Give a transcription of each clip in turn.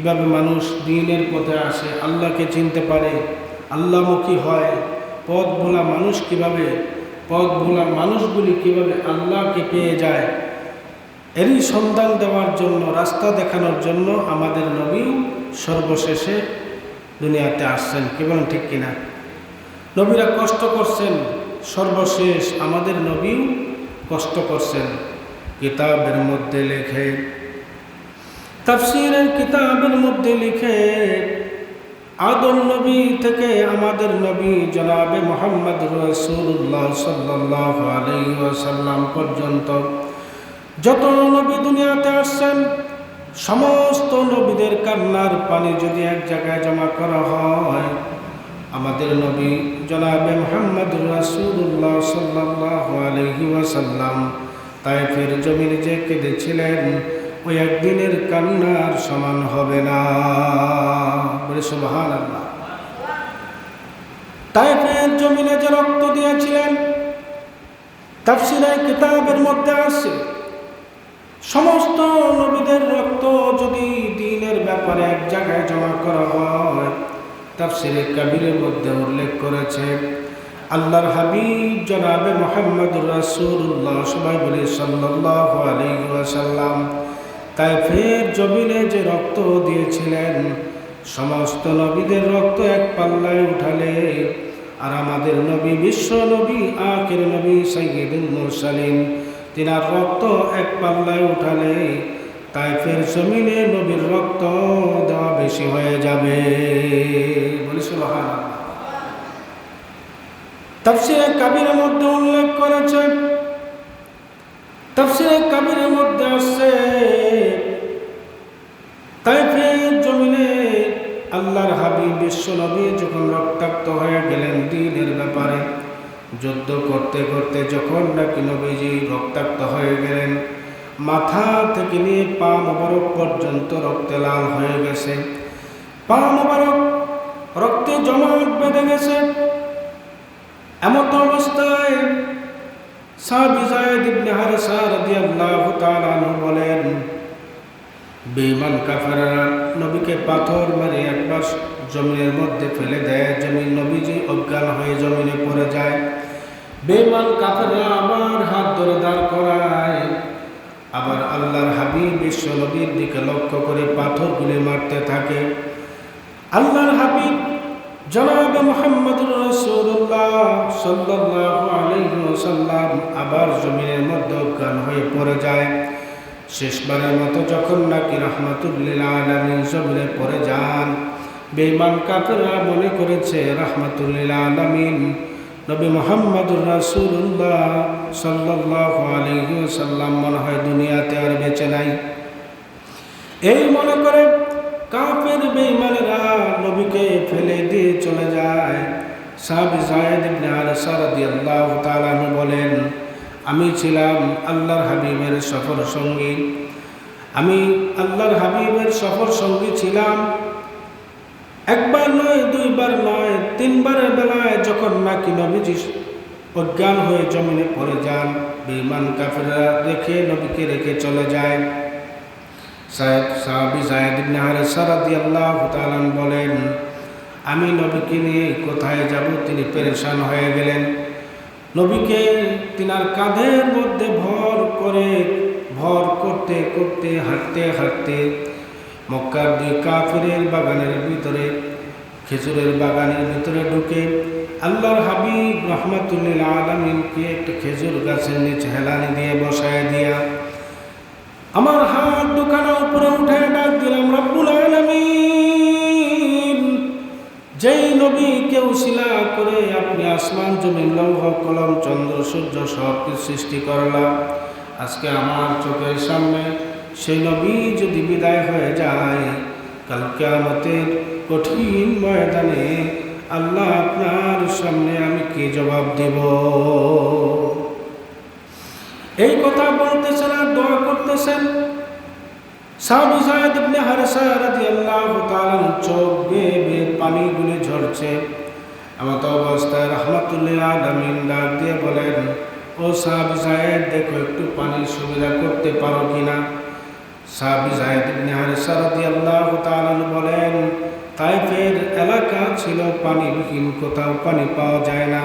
কীভাবে মানুষ দিনের পথে আসে, আল্লাহকে চিনতে পারে, আল্লাহমুখী হয়, পথ ভোলা মানুষ কীভাবে, পথ ভোলা মানুষগুলি কীভাবে আল্লাহকে পেয়ে যায়, এরই সন্ধান দেওয়ার জন্য, রাস্তা দেখানোর জন্য আমাদের নবীও সর্বশেষে দুনিয়াতে আসছেন। কি বলেন, ঠিক কিনা? নবীরা কষ্ট করছেন, সর্বশেষ আমাদের নবীও কষ্ট করছেন। কিতাবের মধ্যে লেখে তাফসিরের কিতাবের মধ্যে লিখে, আদম নবী থেকে আমাদের নবী জনাবে মোহাম্মদ রসুল্লাহ সাল্লাহ আলাইসাল্লাম পর্যন্ত। যত নবী দুনিয়াতে আসছেন, সমস্ত নবীদের কান্নার পানি যদি এক জায়গায় জমা করা হয়, আমাদের নবী জনাবে মোহাম্মদ রাসুল্লাহ সাল্লাহ আলহি ওয়াসাল্লাম। তাই ফের জমির যে কেঁদেছিলেন ওই একদিনের কান্নার সমান হবে না। বলে সুবাহান আল্লাহ তাই ফের জমিনে যে রক্ত দিয়েছিলেন তাফসিরায় কিতাবের মধ্যে আসছে, সমস্ত নবীদের রক্ত যদি দিনের ব্যাপারে এক জায়গায় জমা করা হয়, তাফসিরে কাবিরের মধ্যে উল্লেখ করেছে, আল্লাহর হাবিব জনাবে মোহাম্মদ রাসুল্লাহ সবাই বলে সাল্লাহ আলাইসাল্লাম তাই ফের জমিনে যে রক্ত দিয়েছিলেন, সমস্ত নবীদের রক্ত এক পাল্লায় উঠালে, আর আমাদের নবী বিশ্ব নবী আকের নবী সৈয়দুল মুরসালিম তিনার রক্ত এক পাল্লায় উঠালে তাই ফের জমিনে নবীর রক্ত দেওয়া বেশি হয়ে যাবে। বলি সুবহান তাফসিরে কাবিরের মধ্যে উল্লেখ করেছে, তাফসিরে কাবিরের মধ্যে আসছে তাই ফের জমিনে আল্লাহর হাবিব বিশ্ব নবী যখন রক্তাক্ত হয়ে গেলেন দিনের ব্যাপারে, যুদ্ধ করতে করতে যখন নাকি নবীজি রক্তাক্ত হয়ে গেলেন, মাথা থেকে নিয়ে পা মোবারক পর্যন্ত রক্তে লাল হয়ে গেছে। পা মোবারক রক্তে জমাট বেঁধে গেছে। এমন অবস্থায় সাহাবী যায়েদ ইবনে হারিসা রাদিয়াল্লাহু তাআলা বলেন বেঈমান কাফেররা নবীকে পাথর মেরে একবার জমিনের মধ্যে ফেলে দেয়। জমিন নবীজি অজ্ঞান হয়ে জমিনে পড়ে যায় বেমান কাফেররা আবার হাত ধরে দাঁড় করায়। আবার আল্লাহর হাবিব বিশ্ব নবীর দিকে লক্ষ্য করে পাথরগুলি মারতে থাকে। আল্লাহর হাবিব জনাব মোহাম্মদুর রসুল্লাহ সাল্লাহ আলহিসাল্লাম আবার জমিনের মধ্যে অজ্ঞান হয়ে পড়ে যায়। শেষবারের মতো যখন নাকি রহমতুল্লিল আলমিন জমিনে পড়ে যান বেইমান কাপেরা মনে করেছে, রহমতুল্লিল আলমিন নবী মোহাম্মদুর রাসুল্লাহ সাল্লাহ আলহিসাল্লাম মনে হয় দুনিয়াতে আর বেঁচে নাই। এই মনে করে কাফের বেঈমানেরা নবীকে ফেলে দিয়ে চলে যায়। সাহাবি জায়েদ ইবনে তাআলা বলেন আমি ছিলাম আল্লাহর হাবিবের সফর সঙ্গী। আমি আল্লাহর হাবিবের সফর সঙ্গী ছিলাম। একবার নয়, দুইবার নয়, তিনবারের বেলায় যখন নাকি নবীজি অজ্ঞান হয়ে জমিনে পড়ে যান, বেঈমান কাফেরা রেখে নবীকে রেখে চলে যায়। সাহেব সাহাবি সাহেদ ইবনে হারেসা রাদিয়াল্লাহু তাআলা বলেন, আমি নবীকে নিয়ে কোথায় যাব? তিনি পেরেশান হয়ে গেলেন। নবীকে তিনার কাঁধের মধ্যে ভর করে, ভর করতে করতে, হাঁটতে হাঁটতে মক্কার দুই কাফেরের বাগানের ভিতরে, খেজুরের বাগানের ভিতরে ঢুকে আল্লাহর হাবিব রহমতুল্লিল আলমিনকে একটা খেজুর গাছের নিচে হেলানি দিয়ে বসায় দিয়া, আমার হাত দোকানের উপরে উঠে ডাক দিলাম, রব্বুল আলামিন! যেই নবী কেউ শিলা করে আপনি আসমান, জমিন, লৌহ, কলম, চন্দ্র, সূর্য সব সৃষ্টি করলাম। আজকে আমার চোখের সামনে সেই নবী যদি বিদায় হয়ে যায়, কাল কেয়ামতের কঠিন ময়দানে আল্লাহ আপনার সামনে আমি কি জবাব দেব? এই কথা বলতেছেন আর দোয়া করতেছেন। সাহাবী সাহেদ ইবনে হারসা রাদিয়াল্লাহু তাআলা চোখ বেয়ে বেয়ে পানিগুলি ঝরছে। এমত অবস্থায় রহমাতুল্লিল আলামিন ডাক দিয়ে বলেন, ও সাহাবী সাহেব দেখো একটু পানির সুবিধা করতে পারো কিনা? সাহাবি জাহেদ ইবনে হারিসা রাদিয়াল্লাহু তাআলা বলেন, তাইফের এলাকা ছিল পানিবিহীন, কোথাও পানি পাওয়া যায় না।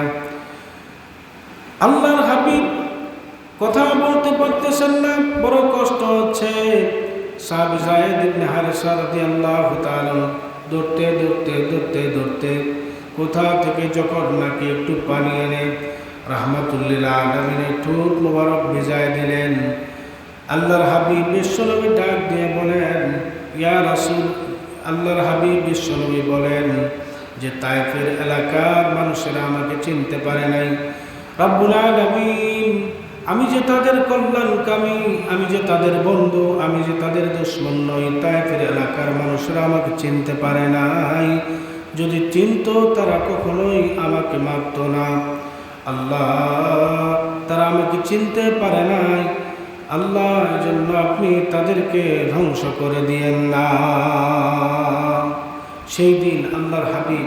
আল্লাহর হাবিব কথা বলতে পারতেছেন না, বড় কষ্ট হচ্ছে। সাহাবি জাহেদ ইবনে হারিসা রাদিয়াল্লাহু তাআলা দৌড়তে দৌড়তে দৌড়তে দৌড়তে কোথা থেকে যখন নাকি একটু পানি এনে রাহমাতুল্লিল আলমিনের ঠোঁট মোবারক ভিজায় দিলেন, আল্লাহর হাবিব বিশ্বনবী ডাক দিয়ে বলেন, ইয়া রাসুল, আল্লাহর হাবিব বিশ্বনবী বলেন যে তাইফের এলাকার মানুষেরা আমাকে চিনতে পারে নাই। রব্বুল আলামিন আমি যে তাদের কল্যাণকামী আমি যে তাদের বন্ধু, আমি যে তাদের দুশ্মন নই তাইফের এলাকার মানুষরা আমাকে চিনতে পারে নাই। যদি চিনত, তারা কখনোই আমাকে মারত না। আল্লাহ, তারা আমাকে চিনতে পারে নাই। আল্লাহ জন্য আপনি তাদেরকে ধ্বংস করে দিয়েন না। সেই দিন আল্লাহর হাবিব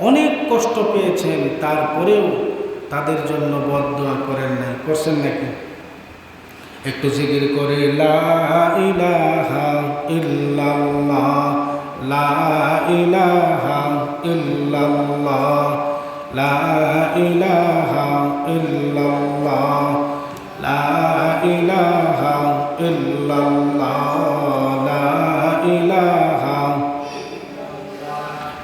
অনেক কষ্ট পেয়েছেন, তারপরেও তাদের জন্য বদয়া করেন নাই, করছেন নাকি? একটু জিকির করে, লা ইলাহা ইল্লাল্লাহ, লা ইলাহা ইল্লাল্লাহ, লা ইলাহা ইল্লাল্লাহ, লা ইলাহা ইল্লাল্লাহ।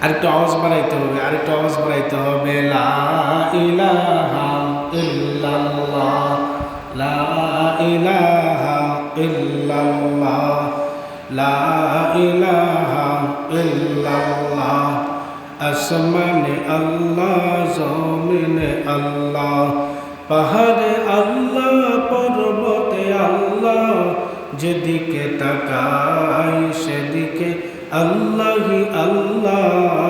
আরেকটু আওয়াজ বাড়াইতে হবে, আরেকটু আওয়াজ বাড়াইতে হবে। লা ইলাহা ইল্লাল্লাহ, লা ইলাহা ইল্লাল্লাহ, লা ইলাহা ইল্লাল্লাহ। আসমানে আল্লাহ, জমিনে আল্লাহ, পাহাড়ে আল্লাহ, পর্বতে আল্লাহ। যেদিকে তাকাই সেদিকে আল্লাহি আল্লাহ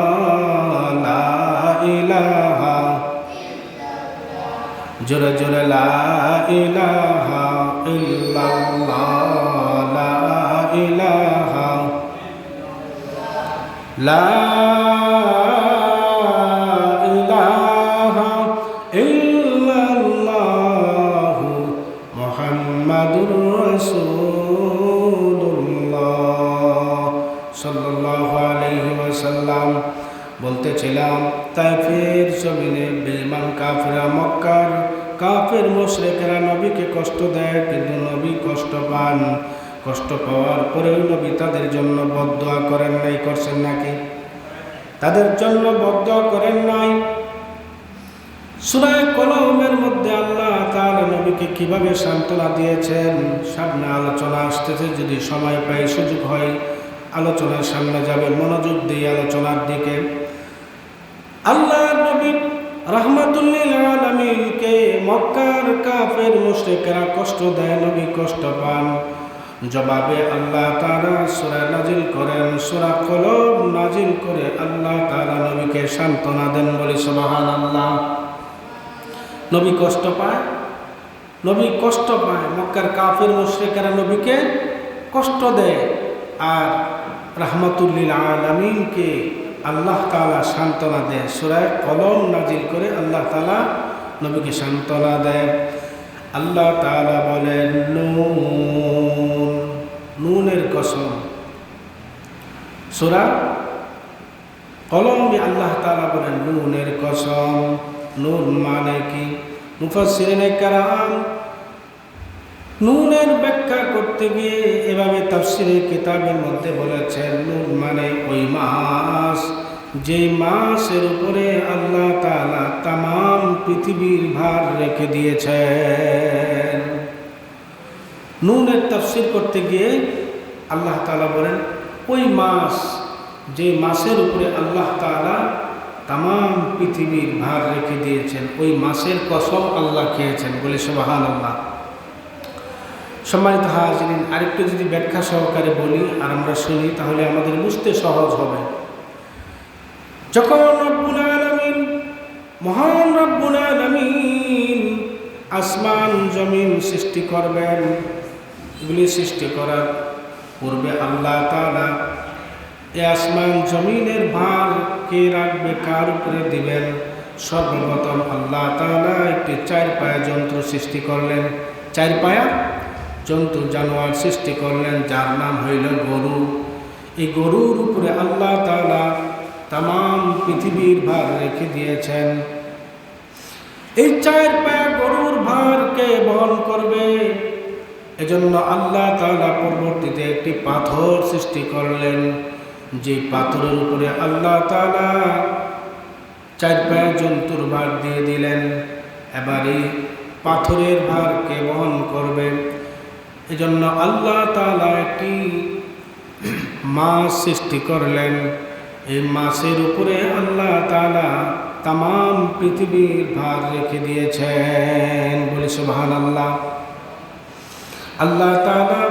জোরে জোরে লা ইলাহা বলতেছিলাম তাইফের জমিনে বেঈমান কাফেরা মক্কার, কাফের মুশরিকরা নবীকে কষ্ট দেয়, কিন্তু নবী কষ্ট পান। কষ্ট পাওয়ার পরেও নবী তাদের জন্য বদদোয়া করেন নাই, করছেন নাকি? তাদের জন্য বদদোয়া করেন নাই। সুরায় কলমের মধ্যে আল্লাহ তাআলা নবীকে কীভাবে সান্ত্বনা দিয়েছেন, সামনে আলোচনা আসতেছে, যদি সময় পাই, সুযোগ হয়, আলোচনার সামনে যাবে, মনোযোগ দিয়ে আলোচনার দিকে। রহমাতুল্লিল আলমিনকে মক্কার কাফের মুশরিকেরা কষ্ট দেয়, নবী কষ্ট পান। জবাবে আল্লাহ তারা সুরা নাজিল করেন, সুরা কলম নাজিল করে আল্লাহ তারা নবীকে সান্ত্বনা দেন বলে সবাহান আল্লাহ নবী কষ্ট পায়, নবী কষ্ট পায়, মক্কার কাফের মুশরিকেরা নবীকে কষ্ট দেয়। আর রাহমাতুল্লিল আলমিনকে আল্লাহ তালা সান্ত্বনা দেয়। সুরায় কলম নাজিল করে আল্লাহ তালা নবীকে সান্ত্বনা দেয়। আল্লাহ তালা বলেন, নুন, নুনের কসম। সুরা কলমে আল্লাহ তালা বলেন, নুনের কসম। নুন মানে কি? মুফাসিরিনে কারাম নুনের ব্যাখ্যা করতে গিয়ে এভাবে তাফসিরের কিতাবের মধ্যে বলেছেন, নুন মানে ওই মাস। যে মাসের উপরে আল্লাহ তালা তাম পৃথিবীর ভার রেখে দিয়েছেন। নুনের তাফসির করতে গিয়ে আল্লাহ তালা বলেন, ওই মাস, যে মাসের উপরে আল্লাহ তালা তাম পৃথিবীর ভার রেখে দিয়েছেন, ওই মাসের কসম আল্লাহ খেয়েছেন। বলে সবাহান আল্লাহ সম্মানিত হাজিরিন, আরেকটু যদি ব্যাখ্যা সহকারে বলি আর আমরা শুনি, তাহলে আমাদের বুঝতে সহজ হবে। যখন রব্বুল আলামিন, মহান রব্বুল আলামিন আসমান, জমিন সৃষ্টি করবেন, এগুলি সৃষ্টি করার পূর্বে আল্লাহ তাআলা এ আসমান, জমিনের ভার কে রাখবে, কার উপরে দিবেন? সর্বপ্রথম আল্লাহ তাআলা একটি চার পায়া যন্ত্র সৃষ্টি করলেন। চার পায়া জন্তু জানোয়ার সৃষ্টি করলেন, যার নাম হইল গরু। এই গরুর উপরে আল্লাহ তালা তাম পৃথিবীর ভার রেখে দিয়েছেন। এই চার পায়া গরুর ভার কে বহন করবে। এজন্য আল্লাহ তালা পরবর্তীতে একটি পাথর সৃষ্টি করলেন যে পাথরের উপরে আল্লাহ তালা চার পায়া জন্তুর ভার দিয়ে দিলেন। এবার এই পাথরের ভার কে বহন করবে এজন্য আল্লাহ তালা একটি মাছ সৃষ্টি করলেন। এই মাছের উপরে আল্লাহ তালা তাম পৃথিবীর ভার রেখে দিয়েছেন। বলে সুবাহান আল্লাহ আল্লাহ তালা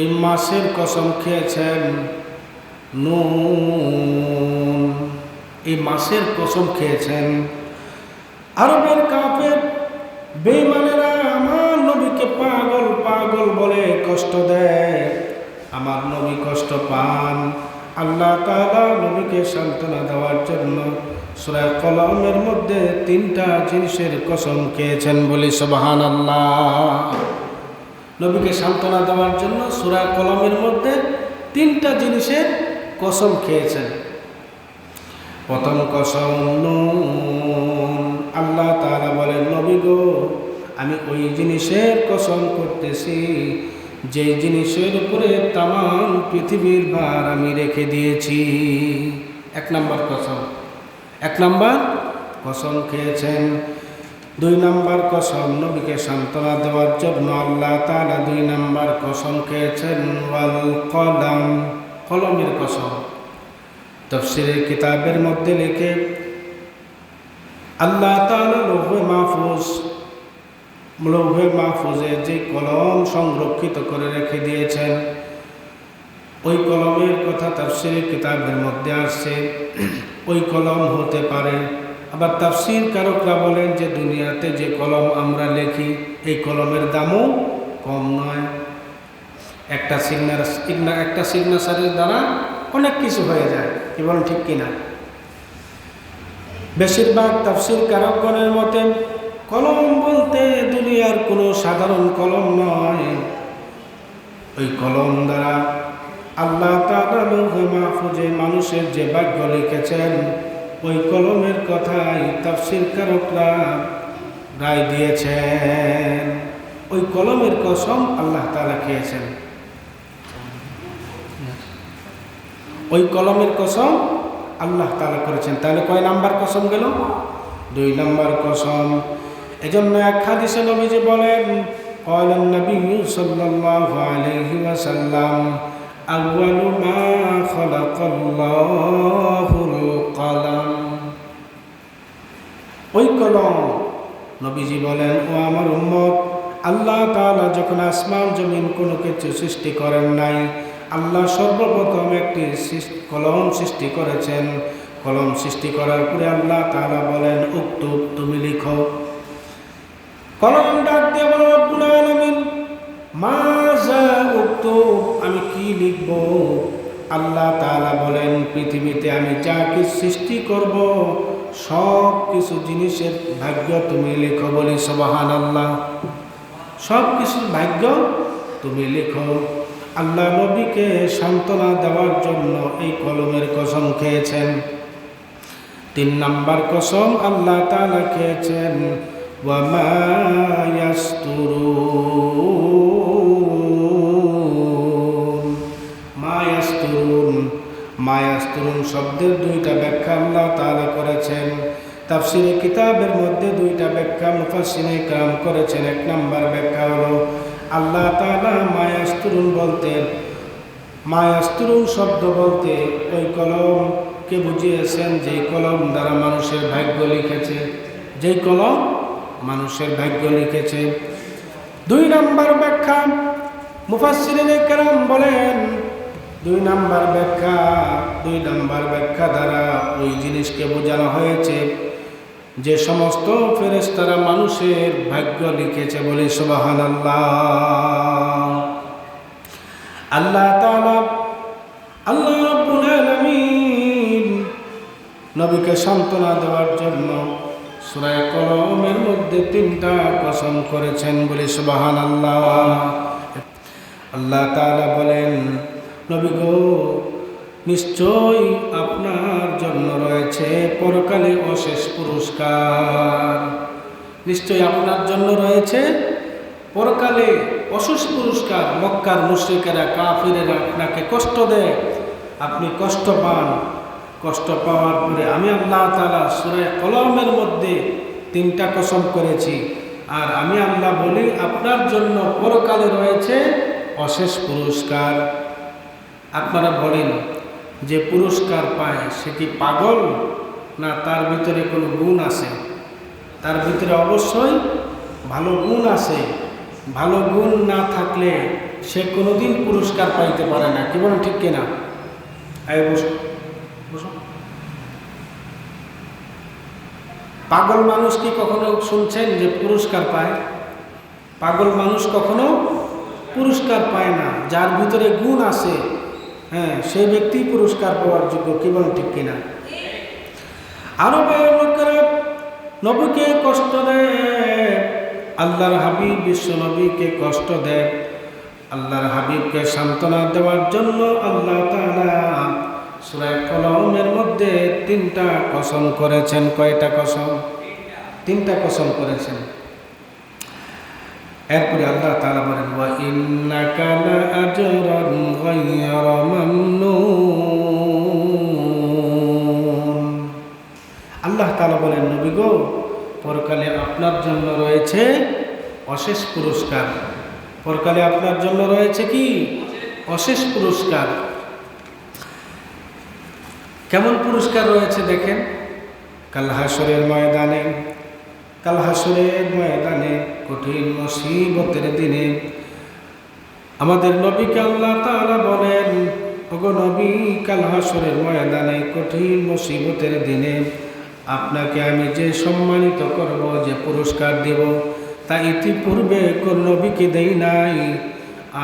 এই মাছের কসম খেয়েছেন নুন। এই মাছের কসম খেয়েছেন। আরবের কাপের বেমানেরা বলে কষ্ট দেয়। আমার নবী কষ্ট পান। আল্লাহ তাআলা নবীকে সান্ত্বনা দেওয়ার জন্য সূরা কলমের মধ্যে তিনটা জিনিসের কসম খেয়েছেন বলি সুবহান আল্লাহ নবীকে সান্ত্বনা দেওয়ার জন্য সূরা কলমের মধ্যে তিনটা জিনিসের কসম খেয়েছেন। প্রথম কসম নুন। আল্লাহ তাআলা বলেন, নবী গো আমি ওই জিনিসের কসম করতেছি, যে জিনিসের উপরে তাম পৃথিবীর ভার আমি রেখে দিয়েছি। এক নম্বর কসম। এক নম্বর কসম খেয়েছেন। দুই নম্বর কসম নবীকে সান্ত্বনা দেওয়ার জন্য আল্লাহ তাআলা দুই নম্বর কসম খেয়েছেন কলম। কলমের কসম। তফসিরের কিতাবের মধ্যে লিখে, আল্লাহ তাআলা লৌহে মাহফুজ লৌহে মাহফুজে যে কলম সংরক্ষিত করে রেখে দিয়েছেন, ওই কলমের কথা তাফসিরের কিতাবের মধ্যে আসছে। ওই কলম হতে পারে। আবার তাফসির কারকরা বলেন যে দুনিয়াতে যে কলম আমরা লেখি, এই কলমের দামও কম নয়। একটা সিগনার একটা সিগনেচারের দ্বারা অনেক কিছু হয়ে যায়। বলেন, ঠিক কিনা? বেশিরভাগ তাফসির কারকগণের মতে কলম বলতে দুনিয়ার কোনো সাধারণ কলম নয়। ওই কলম দ্বারা আল্লাহ মাহফুজে মানুষের যে ভাগ্য লিখেছেন, ওই কলমের কথাই তাফসির কারকরা রায় দিয়েছেন। ওই কলমের কসম আল্লাহ তারা খেয়েছেন। ওই কলমের কসম আল্লাহ তারা করেছেন। তাহলে কয় নাম্বার কসম গেল? দুই নাম্বার কসম এজন্য এক হাদিসে নবীজি বলেন قال النبي صلى الله عليه وسلم أول ما خلق الله القلم ওই কলম নবীজি বলেন ও আমার উম্মত আল্লাহ তাআলা যখন আসমান জমিন কোনো কিছু সৃষ্টি করেন নাই আল্লাহ সর্বপ্রথম একটি কলম সৃষ্টি করেছেন কলম সৃষ্টি করার পরে আল্লাহ তাআলা বলেন উক্তুব তুমি লিখো কলম ডাক দিয়ে বলো আলামিন মাজা উক্তুব আমি কি লিখব? আল্লাহ তাআলা বলেন, পৃথিবীতে আমি যা কিছু সৃষ্টি করব, সব কিছু জিনিসের ভাগ্য তুমি লেখো বলি সবাহান আল্লাহ সব কিছুর ভাগ্য তুমি লেখো। আল্লাহ নবীকে সান্ত্বনা দেওয়ার জন্য এই কলমের কসম খেয়েছেন। তিন নাম্বার কসম আল্লাহ তালা খেয়েছেন মায়াস্তুরুন মায়াস্তুরুন শব্দের দুইটা ব্যাখ্যা আল্লাহ তালা করেছেন। তাফসিরে কিতাবের মধ্যে দুইটা ব্যাখ্যা মুফাসিনে কাম করেছেন। এক নাম্বার ব্যাখ্যা হলো, আল্লাহ তালা মায়াস্তুরুন বলতে মায়াস্তুরুন শব্দ বলতে ওই কলমকে বুঝিয়েছেন যেই কলম দ্বারা মানুষের ভাগ্য লিখেছে। যেই কলম মানুষের ভাগ্য লিখেছে। দুই নাম্বার ব্যাখ্যা মুফাসিরিনে কেরাম বলেন, দুই নাম্বার ব্যাখ্যা, দুই নাম্বার ব্যাখ্যা দ্বারা ওই জিনিসকে বোঝানো হয়েছে যে সমস্ত ফেরেস্তারা মানুষের ভাগ্য লিখেছে বলে সুবাহান আল্লাহ আল্লাহ আল্লাহ নবীকে সান্ত্বনা দেওয়ার জন্য সুরায় কলমের মধ্যে তিনটা কসম করেছেন বলে সুবাহান আল্লাহ আল্লাহ তাআলা বলেন, নবী গো, নিশ্চয়ই আপনার জন্য রয়েছে পরকালে অশেষ পুরস্কার। নিশ্চয়ই আপনার জন্য রয়েছে পরকালে অশেষ পুরস্কার। মক্কার মুশ্রিকেরা, কাফিরেরা আপনাকে কষ্ট দেয়। আপনি কষ্ট পান। কষ্ট পাওয়ার পরে আমি আল্লাহ তালা সুরায় কলমের মধ্যে তিনটা কসম করেছি। আর আমি আল্লাহ বলি, আপনার জন্য পরকালে রয়েছে অশেষ পুরস্কার। আপনারা বলেন, যে পুরস্কার পায় সে কি পাগল? না, তার ভিতরে কোনো গুণ আছে? তার ভিতরে অবশ্যই ভালো গুণ আছে। ভালো গুণ না থাকলে সে কোনোদিন পুরস্কার পাইতে পারে না। কি বলেন, ঠিক কিনা? এই পাগল মানুষ কি কখনো শুনছেন যে পুরস্কার পায়? পাগল মানুষ কখনো পুরস্কার পায় না। যার ভিতরে গুণ আছে হ্যাঁ সেই ব্যক্তি পুরস্কার পাওয়ার যোগ্য কি বলেন ঠিক কিনা? আরও লোকেরা, নবীকে কষ্ট দেয়, আল্লাহর হাবিব বিশ্ব নবীকে কষ্ট দেয়। আল্লাহর হাবিবকে সান্ত্বনা দেওয়ার জন্য আল্লাহ তাআলা সূরা কলমের মধ্যে তিনটা কসম করেছেন। কয়টা কসম? তিনটা কসম করেছেন। এরপরে আল্লাহ তাআলা বলেন লাআজরান গায়রা মামনুন। আল্লাহ তাআলা বলেন, নবী গো, পরকালে আপনার জন্য রয়েছে অশেষ পুরস্কার। পরকালে আপনার জন্য রয়েছে কি? অশেষ পুরস্কার। কেমন পুরস্কার রয়েছে দেখেন? কাল হাসরের ময়দানে, কাল হাসরের ময়দানে কঠিন মুসিবতের দিনে আমাদের নবীকে আল্লাহ তাআলা বলেন, ওগো নবী, কাল হাসরের ময়দানে কঠিন মুসিবতের দিনে আপনাকে আমি যে সম্মানিত করব, যে পুরস্কার দেব, তা ইতিপূর্বে কোন নবীকে দেই নাই।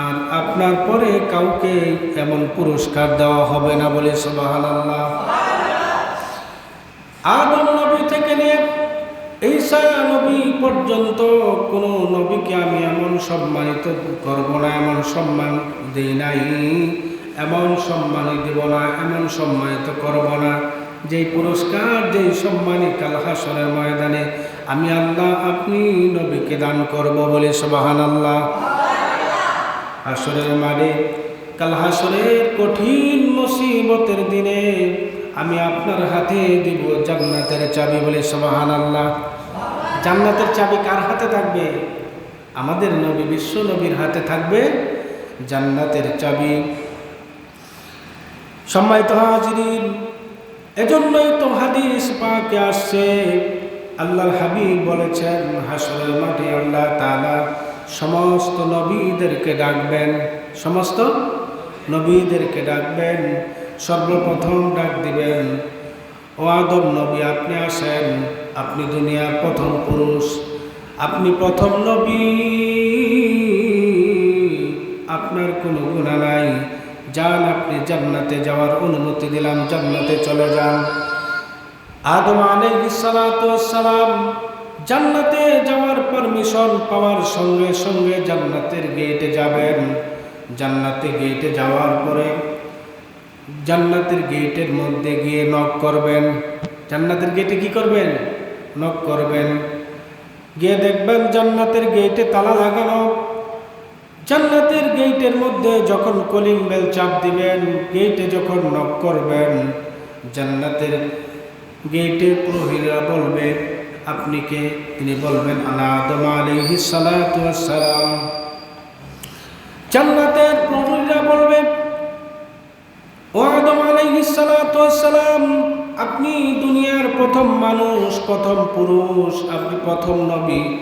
আর আপনার পরে কাউকে এমন পুরস্কার দেওয়া হবে না বলে সুবাহান আল্লাহ আদম নবী থেকে নিয়ে ঈসা নবী পর্যন্ত কোনো নবীকে আমি এমন সম্মানিত করব না, এমন সম্মান দেই নাই, এমন সম্মান দেব না, এমন সম্মানিত করব না। যেই পুরস্কার, যেই কাল হাসরের ময়দানে আমি আল্লাহ আপনি নবীকে দান করব বলে সবাহান আল্লাহ হাসরের মাঠে, কাল হাসরের কঠিন মুসিবতের দিনে আমি আপনার হাতে দিব জান্নাতের চাবি বলে সবাহান আল্লাহ জান্নাতের চাবি কার হাতে থাকবে? আমাদের নবী, বিশ্ব নবীর হাতে থাকবে জান্নাতের চাবি। সম্মানিত হাজিরিন, এজন্যই তো হাদিস পাকে আসছে। আল্লাহর হাবিব বলেছেন, হাসরের মাঠে আল্লাহ তাআলা সমস্ত নবীদেরকে ডাকবেন, সমস্ত নবীদেরকে ডাকবেন, সর্বপ্রথম ডাক দিবেন, ও আদম নবী, আপনি আসেন, আপনি দুনিয়ার প্রথম পুরুষ, আপনি প্রথম নবী। আপনার কোনো গুণা নাই, যান আপনি জান্নাতে যাওয়ার অনুমতি দিলাম, জান্নাতে চলে যান। আদম আলাইহিসসালাম জান্নাতে যাওয়ার পারমিশন পাওয়ার সঙ্গে সঙ্গে জান্নাতের গেটে যাবেন। জান্নাতে গেটে যাওয়ার পরে জান্নাতের গেটের মধ্যে গিয়ে নক করবেন। জান্নাতের গেটে কি করবেন? নক করবেন। গিয়ে দেখবেন জান্নাতের গেটে তালা লাগানো। জান্নাতের গেটের মধ্যে যখন কলিং বেল চাপ দিবেন গেটে যখন নক করবেন, জান্নাতের গেটে প্রহরীরা বলবে আপনি কে? তিনি বলবেন আনা আদম ওয়াস সালাম জান্নাতের প্রহরীরা বলবে ও আদম সালাতু সালাম আপনি দুনিয়ার প্রথম মানুষ, প্রথম পুরুষ, আপনি প্রথম নবী।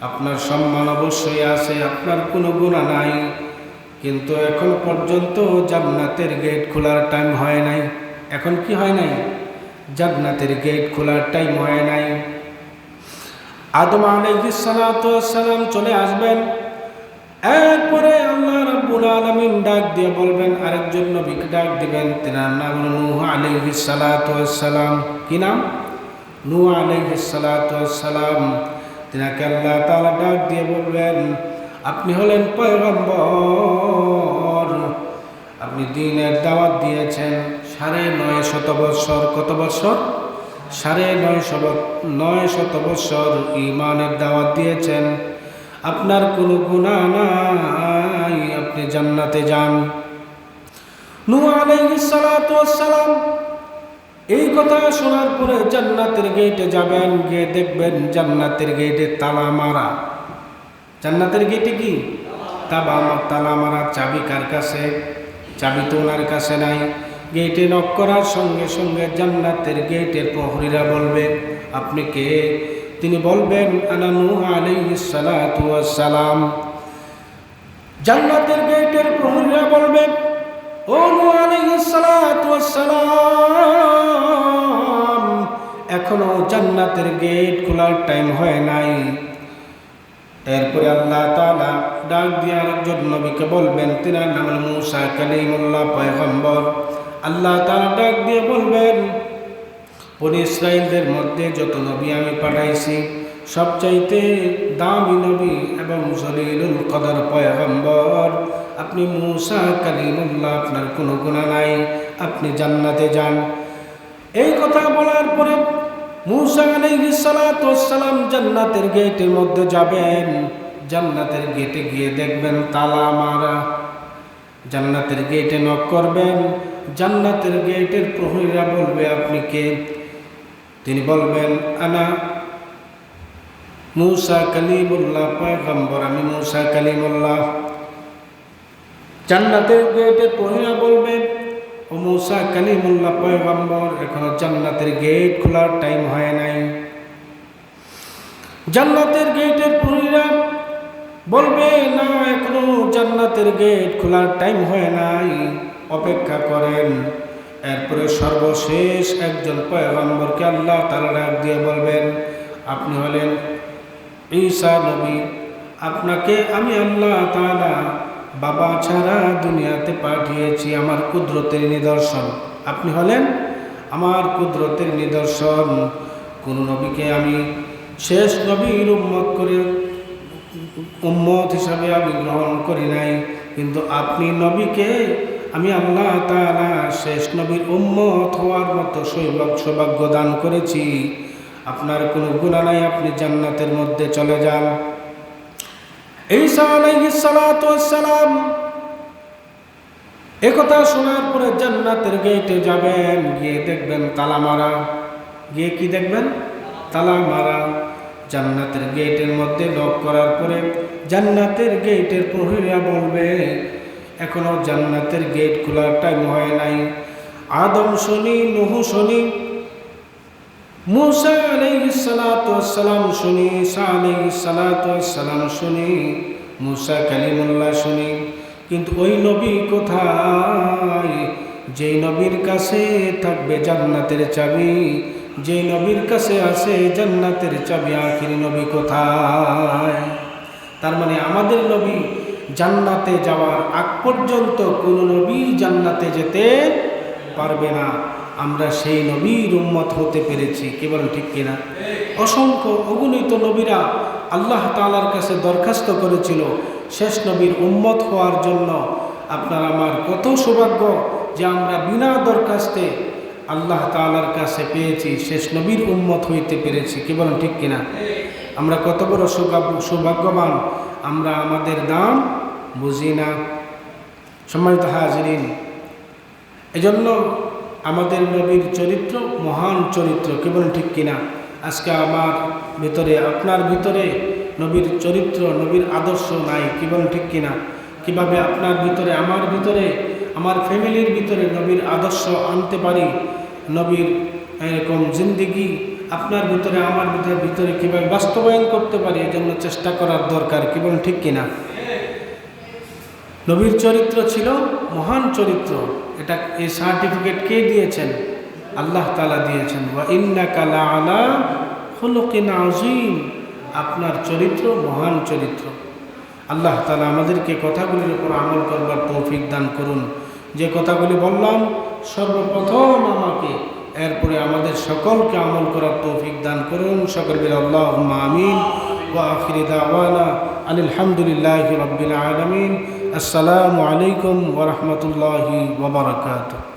আপনার সম্মান অবশ্যই আছে, আপনার কোনো গুণা নাই। কিন্তু এখন পর্যন্ত জান্নাতের গেট খোলার টাইম হয় নাই। এখন কি হয় নাই? জান্নাতের গেট খোলার টাইম হয় নাই। আদম আলাইহিসসালাম চলে আসবেন। এরপরে আল্লাহ রাব্বুল আলামিন ডাক দিয়ে বলবেন, আরেকজন নবীকে ডাক দিবেন, তেনার নাম হলো নূহ আলাইহিস সালাতু সালাম। কি নাম? নু আলাইসালাম তিনাকে আল্লাহ তালা ডাক দিয়ে বলবেন, আপনি হলেন পয়গম্বর, আপনি দিনের দাওয়াত দিয়েছেন সাড়ে নয় শত বৎসর কত বৎসর সাড়ে নয় নয় শত বৎসর ইমানের দাওয়াত দিয়েছেন। আপনার কোনো গুণা নাই, আপনি জান্নাতে যান। এই কথা শোনার পরে জান্নাতের গেটে যাবেন, গিয়ে দেখবেন জান্নাতের গেটে তালা মারা। জান্নাতের গেটে কি? তাবা তালা মারা চাবি কার কাছে? চাবি তো ওনার কাছে নাই। গেটে নক করার সঙ্গে সঙ্গে জান্নাতের গেটের প্রহরীরা বলবে, আপনি কে? তিনি বলবেন আনানু সালাম জান্নাতের গেটের প্রহরীরা বলবে, ও আলাইহিস সালাম এখনও জান্নাতের গেট খোলার টাইম হয় নাই। এরপরে আল্লাহ তাআলা ডাক দিয়ে আরেকজন নবীকে বলবেন, তিনার নাম মুসা কালিমুল্লাহ, পয়গম্বর। আল্লাহ তাআলা ডাক দিয়ে বলবেন, বনি ইসরায়েলদের মধ্যে যত নবী আমি পাঠাইছি, সবচাইতে দামি নবী এবং জলিলুল কদর পয়গম্বর, আপনি মুসা কালিমুল্লাহ, আপনার কোনো গুণা নাই, আপনি জান্নাতে যান। এই কথা বলার পরে মূসা আলাইহিস সালাতু ওয়াস সালাম জান্নাতের গেটের মধ্যে যাবেন। জান্নাতের গেটে গিয়ে দেখবেন তালা মারা। জান্নাতের গেটে নক করবেন। জান্নাতের গেটের প্রহরীরা বলবে, আপনি কে? তিনি বলবেন, আনা মুসা কালিমুল্লাহ, পয়গম্বর, আমি মুসা কালিমুল্লাহ। জান্নাতের গেটের প্রহরীরা বলবে, ও মুসা কালিমুল্লাহ, পয়গম্বর, এখনও জান্নাতের গেট খোলার টাইম হয় নাই। জান্নাতের গেটের প্রহরীরা বলবে, না, এখনও জান্নাতের গেট খোলার টাইম হয় নাই। অপেক্ষা করেন। এরপরে সর্বশেষ একজন পয়গম্বরকে আল্লাহ তালা ডাক দিয়ে বলবেন, আপনি হলেন ঈসা নবী। আপনাকে আমি আল্লাহ তালা বাবা ছাড়া দুনিয়াতে পাঠিয়েছি, আমার কুদরতের নিদর্শন। আপনি হলেন আমার কুদরতের নিদর্শন। কোন নবীকে আমি শেষ নবীর উম্মত করে, উম্মত হিসাবে আমি গ্রহণ করি নাই। কিন্তু আপনি নবীকে আমি আল্লাহ তাআলা শেষ নবীর উম্মত হওয়ার মতো সৌভাগ্য সৌভাগ্য দান করেছি। আপনার কোনো গুণা নাই, আপনি জান্নাতের মধ্যে চলে যান। সালাম একথা শোনার পরে জান্নাতের গেটে যাবেন, গিয়ে দেখবেন তালা মারা গিয়ে কি দেখবেন? তালা মারা জান্নাতের গেটের মধ্যে লক করার পরে জান্নাতের গেটের প্রহরীরা বলবে এখনও জান্নাতের গেট খোলার টাইম হয় নাই। আদম শুনি, নুহু শুনি, মুসা আলাইহিস সালাতু ওয়াস সালাম শুনি, ঈসা আলাইহিস সালাতু সালাম শুনি, মুসা কালিমুল্লাহ শুনি। কিন্তু ওই নবী কোথায়? যেই নবীর কাছে থাকবে জান্নাতের চাবি যে নবীর কাছে আছে জান্নাতের চাবি, আখির নবী কোথায়? তার মানে আমাদের নবী জান্নাতে যাওয়ার আগ পর্যন্ত কোন নবী জান্নাতে যেতে পারবে না। আমরা সেই নবীর উম্মত হতে পেরেছি। কি বলেন ঠিক কিনা? অসংখ্য অগণিত নবীরা আল্লাহ তালার কাছে দরখাস্ত করেছিল শেষ নবীর উম্মত হওয়ার জন্য। আপনার আমার কত সৌভাগ্য যে আমরা বিনা দরখাস্তে আল্লাহ তালার কাছে পেয়েছি, শেষ নবীর উম্মত হইতে পেরেছি। কি বলেন ঠিক কিনা? আমরা কত বড় সৌভাগ্য, সৌভাগ্যবান। আমরা আমাদের দাম বুঝি না সম্মানিত হাজরিন, এজন্য আমাদের নবীর চরিত্র মহান চরিত্র, কি বলেন ঠিক কিনা? আজকে আমার ভিতরে, আপনার ভিতরে নবীর চরিত্র, নবীর আদর্শ নাই, কি বলেন ঠিক কিনা? কীভাবে আপনার ভিতরে, আমার ভিতরে, আমার ফ্যামিলির ভিতরে নবীর আদর্শ আনতে পারি? নবীর এরকম জিন্দিগি আপনার ভিতরে, আমার ভিতরে ভিতরে কীভাবে বাস্তবায়ন করতে পারি এই জন্য চেষ্টা করার দরকার। কি বলেন, ঠিক কিনা? নবীর চরিত্র ছিল মহান চরিত্র। এটা এই সার্টিফিকেট কে দিয়েছেন? আল্লাহ তালা দিয়েছেন। ওয়া ইন্না কালা আলা হলকিন আজিম আপনার চরিত্র মহান চরিত্র। আল্লাহ তালা আমাদেরকে কথাগুলির উপর আমল করবার তৌফিক দান করুন। যে কথাগুলি বললাম, সর্বপ্রথম আমাকে এরপরে আমাদের সকলকে আমল করার তৌফিক দান করুন। সকল বিল আল্লাহ আমিন। ওয়া আখিরি দাওয়ানা আলহামদুলিল্লাহ রবিল আলমিন। আসসালামু আলাইকুম ওরহমতুল্লাহি বারাকাতুহু।